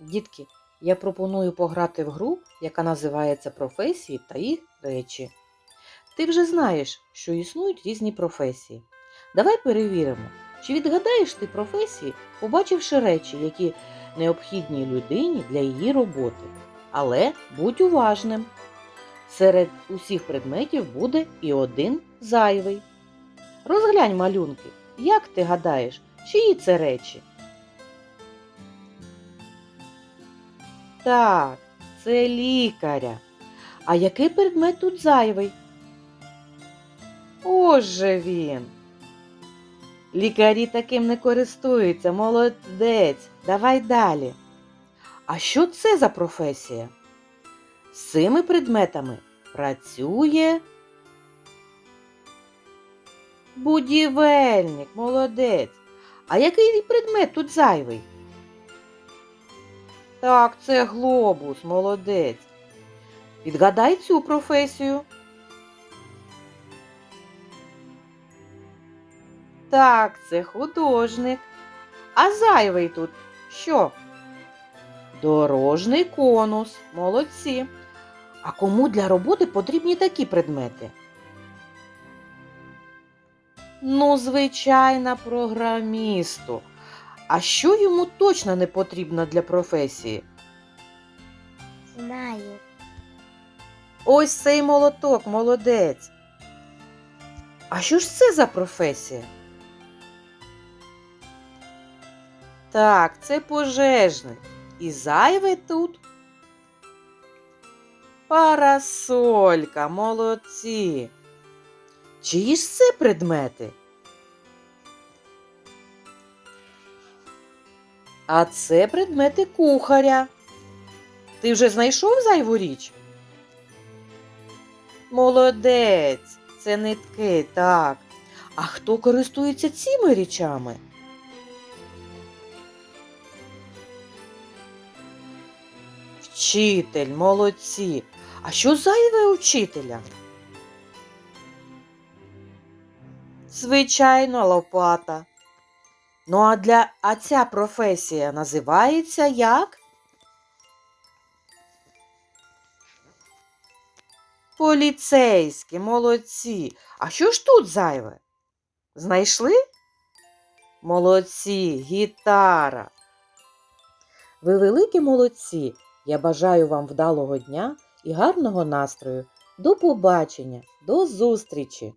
Дітки, я пропоную пограти в гру, яка називається Професії та їх речі. Ти вже знаєш, що існують різні професії. Давай перевіримо, чи відгадаєш ти професії, побачивши речі, які необхідні людині для її роботи. Але будь уважним. Серед усіх предметів буде і один зайвий. Розглянь малюнки, як ти гадаєш, чиї це речі? Так, це лікаря. А який предмет тут зайвий? Ось же він. Лікарі таким не користуються, молодець. Давай далі. А що це за професія? З цими предметами працює будівельник, молодець. А який предмет тут зайвий? Так, це глобус, молодець. Відгадай цю професію. Так, це художник. А зайвий тут що? Дорожний конус. Молодці. А кому для роботи потрібні такі предмети? Ну, звичайно, програмісту. А що йому точно не потрібно для професії? Знаю. Ось цей молоток, молодець. А що ж це за професія? Так, це пожежник. І зайве тут. Парасолька, молодці. Чиї ж це предмети? А це предмети кухаря. Ти вже знайшов зайву річ? Молодець, це нитки, так. А хто користується цими річами? Вчитель, молодці. А що зайве у вчителя? Звичайно, лопата. Ну а для а ця професія називається як? Поліцейські, молодці. А що ж тут зайве? Знайшли? Молодці, гітара. Ви великі молодці. Я бажаю вам вдалого дня і гарного настрою. До побачення, до зустрічі!